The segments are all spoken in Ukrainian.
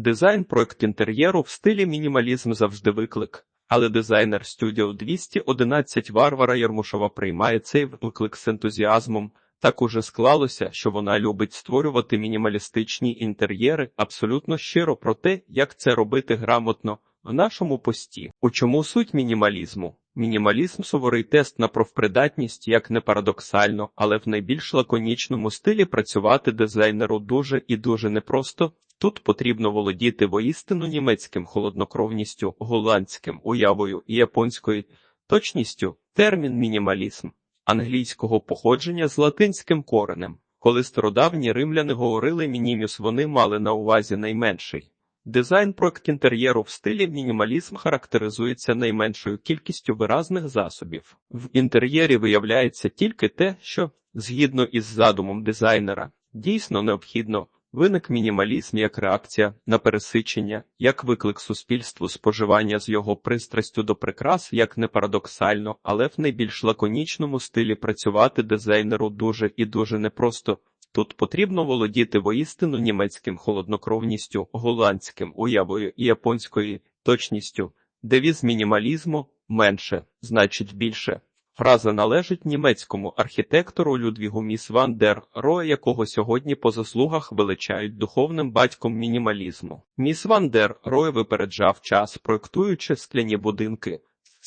Дизайн проект інтер'єру в стилі мінімалізм завжди виклик. Але дизайнер Studio 211 Варвара Єрмушова приймає цей виклик з ентузіазмом. Так уже склалося, що вона любить створювати мінімалістичні інтер'єри абсолютно щиро про те, як це робити грамотно в нашому пості. У чому суть мінімалізму? Мінімалізм суворий тест на профпридатність, як не парадоксально, але в найбільш лаконічному стилі працювати дизайнеру дуже і дуже непросто. Тут потрібно володіти воістину німецьким холоднокровністю, голландським уявою і японською точністю. Термін мінімалізм англійського походження з латинським коренем. Коли стародавні римляни говорили мініміус, вони мали на увазі найменший. Дизайн проект інтер'єру в стилі мінімалізм характеризується найменшою кількістю виразних засобів. В інтер'єрі виявляється тільки те, що, згідно із задумом дизайнера, дійсно необхідно. Виник мінімалізм як реакція на пересичення, як виклик суспільству споживання з його пристрастю до прикрас, як не парадоксально, але в найбільш лаконічному стилі працювати дизайнеру дуже і дуже непросто. Тут потрібно володіти воістину німецьким холоднокровністю, голландським уявою і японською точністю. Девіз мінімалізму менше, значить більше. Фраза належить німецькому архітектору Людвігу Міс Ван дер Роє, якого сьогодні по заслугах величають духовним батьком мінімалізму. Міс Ван дер Роє випереджав час, проектуючи скляні будинки.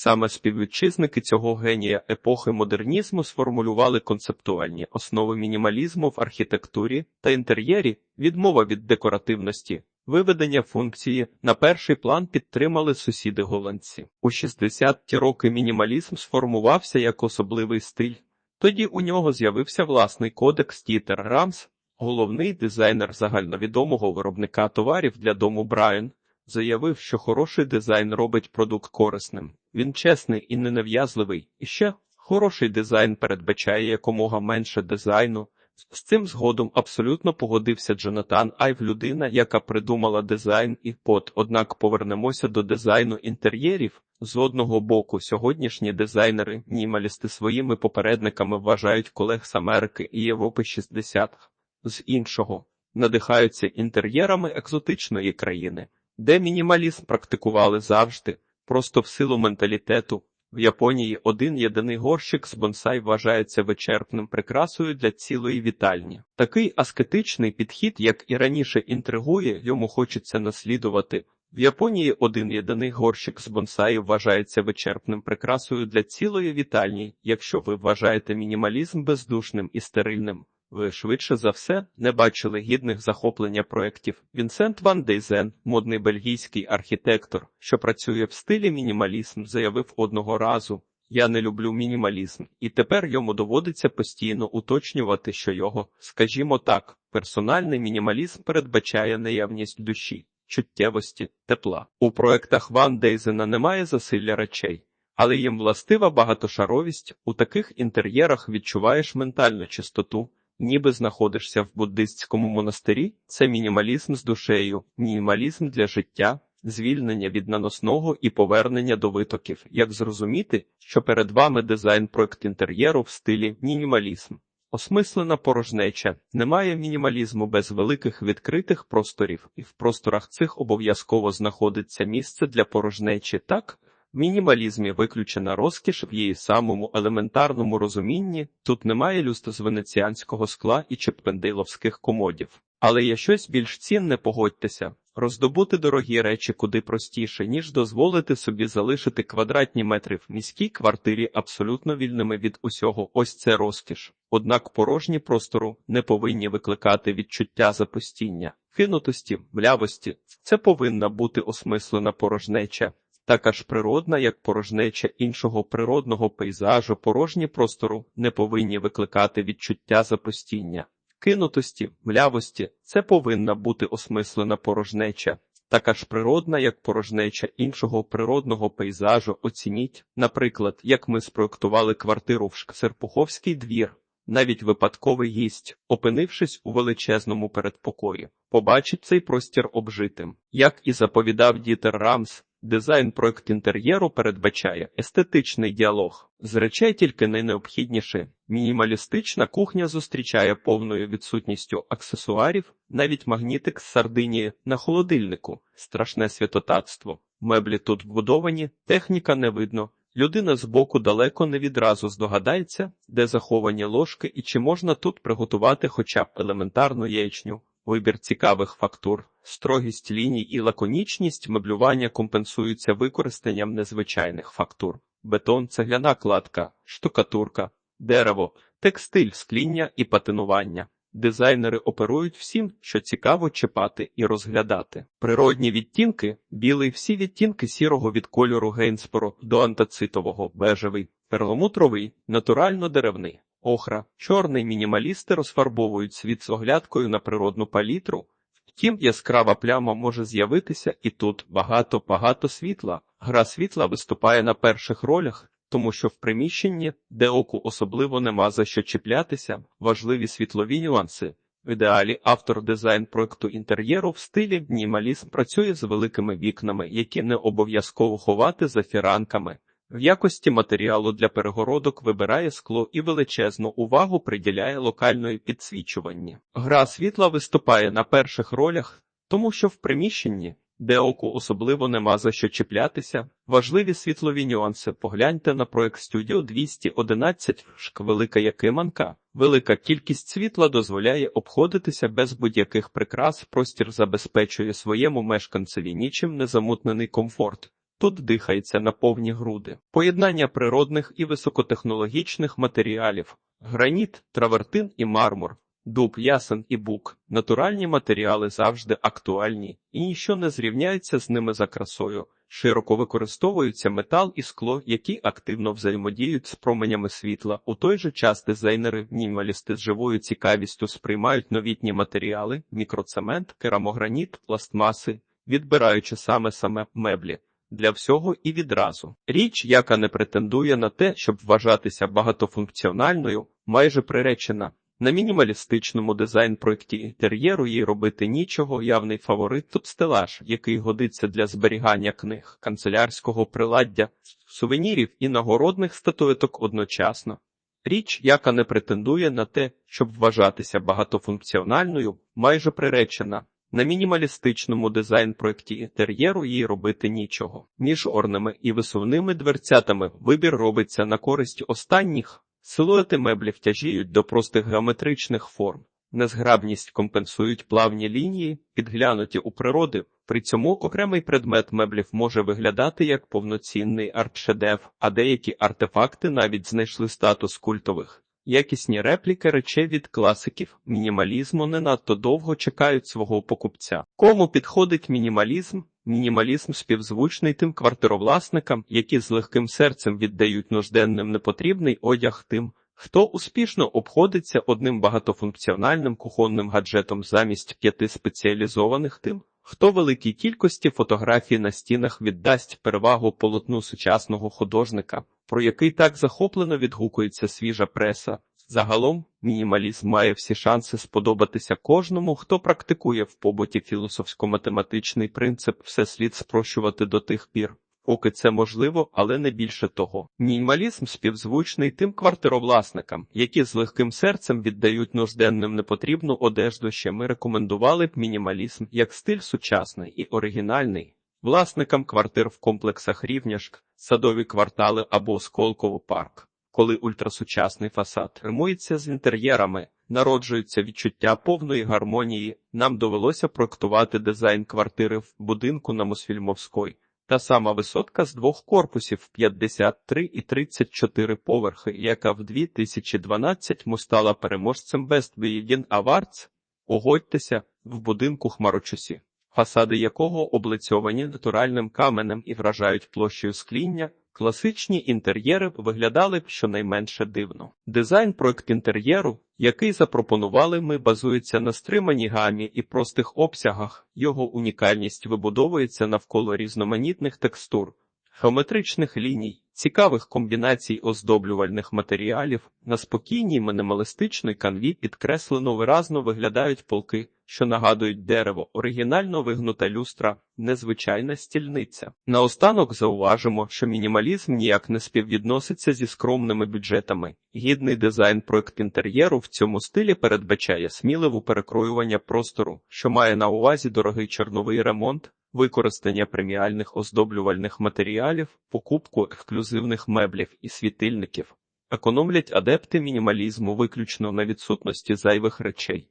Саме співвітчизники цього генія епохи модернізму сформулювали концептуальні основи мінімалізму в архітектурі та інтер'єрі, відмова від декоративності. Виведення функції на перший план підтримали сусіди голландці. У 60-ті роки мінімалізм сформувався як особливий стиль. Тоді у нього з'явився власний кодекс Тітер Рамс, головний дизайнер загальновідомого виробника товарів для дому Брайан, заявив, що хороший дизайн робить продукт корисним. Він чесний і ненав'язливий. І ще хороший дизайн передбачає якомога менше дизайну. З цим згодом абсолютно погодився Джонатан Айв, людина, яка придумала дизайн і под. Однак повернемося до дизайну інтер'єрів. З одного боку, сьогоднішні дизайнери, мінімалісти своїми попередниками вважають колег з Америки і Європи 60-х. З іншого надихаються інтер'єрами екзотичної країни, де мінімалізм практикували завжди, просто в силу менталітету. В Японії один єдиний горщик з бонсай вважається вичерпним прикрасою для цілої вітальні. Такий аскетичний підхід, як і раніше інтригує, йому хочеться наслідувати. В Японії один єдиний горщик з бонсаї вважається вичерпним прикрасою для цілої вітальні. Якщо ви вважаєте мінімалізм бездушним і стерильним, ви швидше за все не бачили гідних захоплення проєктів. Вінсент Ван Дейзен, модний бельгійський архітектор, що працює в стилі мінімалізм, заявив одного разу: Я не люблю мінімалізм, і тепер йому доводиться постійно уточнювати, що його, скажімо так, персональний мінімалізм передбачає наявність душі, чуттєвості, тепла. У проектах Ван Дейзена немає засилля речей. Але їм властива багатошаровість, у таких інтер'єрах відчуваєш ментальну чистоту, ніби знаходишся в буддистському монастирі, це мінімалізм з душею, мінімалізм для життя, звільнення від наносного і повернення до витоків. Як зрозуміти, що перед вами дизайн проект інтер'єру в стилі мінімалізм? Осмислена порожнеча. Немає мінімалізму без великих відкритих просторів, і в просторах цих обов'язково знаходиться місце для порожнечі так. Мінімалізмі виключена розкіш в її самому елементарному розумінні, тут немає люстр з венеціанського скла і чеппендейловських комодів. Але є щось більш цінне, погодьтеся, роздобути дорогі речі куди простіше, ніж дозволити собі залишити квадратні метри в міській квартирі абсолютно вільними від усього. Ось це розкіш. Однак порожні простору не повинні викликати відчуття запустіння, кинутості, млявості. Це повинна бути осмислена порожнеча така ж природна, як порожнеча іншого природного пейзажу, порожні простору не повинні викликати відчуття запустіння. Кинутості, млявості це повинна бути осмислена порожнеча, така ж природна, як порожнеча іншого природного пейзажу. Оцініть, наприклад, як ми спроектували квартиру в Шксерпуховський двір. Навіть випадковий гість, опинившись у величезному передпокої, побачить цей простір обжитим. Як і заповідав Дітер Рамс, Дизайн проект інтер'єру передбачає естетичний діалог. З речей тільки найнеобхідніше. Мінімалістична кухня зустрічає повною відсутністю аксесуарів, навіть магнітик з сардинії на холодильнику, страшне святотатство. Меблі тут вбудовані, техніка не видно. Людина збоку далеко не відразу здогадається, де заховані ложки і чи можна тут приготувати хоча б елементарну яєчню. Вибір цікавих фактур, строгість ліній і лаконічність меблювання компенсуються використанням незвичайних фактур. Бетон, цегляна кладка, штукатурка, дерево, текстиль, скління і патинування. Дизайнери оперують всім, що цікаво чіпати і розглядати. Природні відтінки, білий, всі відтінки сірого від кольору Гейнсборо до антацитового, бежевий, перламутровий, натурально деревний. Охра, чорний мінімалісти розфарбовують світ з оглядкою на природну палітру. Втім, яскрава пляма може з'явитися і тут багато-багато світла. Гра світла виступає на перших ролях, тому що в приміщенні, де оку особливо нема за що чіплятися, важливі світлові нюанси. В ідеалі автор дизайн проекту інтер'єру в стилі мінімалізм працює з великими вікнами, які не обов'язково ховати за фіранками. В якості матеріалу для перегородок вибирає скло і величезну увагу приділяє локальної підсвічуванні. Гра світла виступає на перших ролях, тому що в приміщенні, де оку особливо нема за що чіплятися, важливі світлові нюанси. Погляньте на проект Studio 211 шк велика якиманка. Велика кількість світла дозволяє обходитися без будь-яких прикрас, простір забезпечує своєму мешканцеві нічим не замутнений комфорт. Тут дихається на повні груди. Поєднання природних і високотехнологічних матеріалів, граніт, травертин і мармур, дуб, ясен і бук. Натуральні матеріали завжди актуальні, і ніщо не зрівняється з ними за красою. Широко використовуються метал і скло, які активно взаємодіють з променями світла. У той же час дизайнери, мінімалісти з живою цікавістю сприймають новітні матеріали, мікроцемент, керамограніт, пластмаси, відбираючи саме саме меблі для всього і відразу. Річ, яка не претендує на те, щоб вважатися багатофункціональною, майже приречена. На мінімалістичному дизайн-проєкті інтер'єру їй робити нічого, явний фаворит тут стелаж, який годиться для зберігання книг, канцелярського приладдя, сувенірів і нагородних статуеток одночасно. Річ, яка не претендує на те, щоб вважатися багатофункціональною, майже приречена. На мінімалістичному дизайн-проєкті інтер'єру їй робити нічого. Між орними і висувними дверцятами вибір робиться на користь останніх. Силуети меблів тяжіють до простих геометричних форм. Незграбність компенсують плавні лінії, підглянуті у природи. При цьому окремий предмет меблів може виглядати як повноцінний арт-шедевр, а деякі артефакти навіть знайшли статус культових. Якісні репліки речей від класиків мінімалізму не надто довго чекають свого покупця. Кому підходить мінімалізм? Мінімалізм співзвучний тим квартировласникам, які з легким серцем віддають нужденним непотрібний одяг тим, хто успішно обходиться одним багатофункціональним кухонним гаджетом замість п'яти спеціалізованих тим, хто великій кількості фотографій на стінах віддасть перевагу полотну сучасного художника про який так захоплено відгукується свіжа преса. Загалом, мінімалізм має всі шанси сподобатися кожному, хто практикує в побуті філософсько-математичний принцип все слід спрощувати до тих пір, поки це можливо, але не більше того. Мінімалізм співзвучний тим квартировласникам, які з легким серцем віддають нужденним непотрібну одежду. Ще ми рекомендували б мінімалізм як стиль сучасний і оригінальний. Власникам квартир в комплексах Рівняшк, садові квартали або Сколково парк. Коли ультрасучасний фасад римується з інтер'єрами, народжується відчуття повної гармонії, нам довелося проектувати дизайн квартири в будинку на Мосфільмовської. Та сама висотка з двох корпусів 53 і 34 поверхи, яка в 2012 му стала переможцем Best Building Awards. Погодьтеся в будинку Хмарочусі фасади якого облицьовані натуральним каменем і вражають площею скління, класичні інтер'єри виглядали б щонайменше дивно. Дизайн проект інтер'єру, який запропонували ми, базується на стриманій гамі і простих обсягах, його унікальність вибудовується навколо різноманітних текстур. Геометричних ліній, цікавих комбінацій оздоблювальних матеріалів на спокійній мінімалістичній канві підкреслено виразно виглядають полки, що нагадують дерево, оригінально вигнута люстра, незвичайна стільниця. Наостанок зауважимо, що мінімалізм ніяк не співвідноситься зі скромними бюджетами. Гідний дизайн проект інтер'єру в цьому стилі передбачає сміливу перекроювання простору, що має на увазі дорогий чорновий ремонт, використання преміальних оздоблювальних матеріалів, покупку ексклюзивних меблів і світильників. Економлять адепти мінімалізму виключно на відсутності зайвих речей.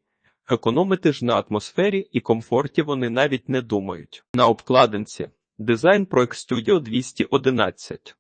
Економити ж на атмосфері і комфорті вони навіть не думають. На обкладинці дизайн Проект Studio 211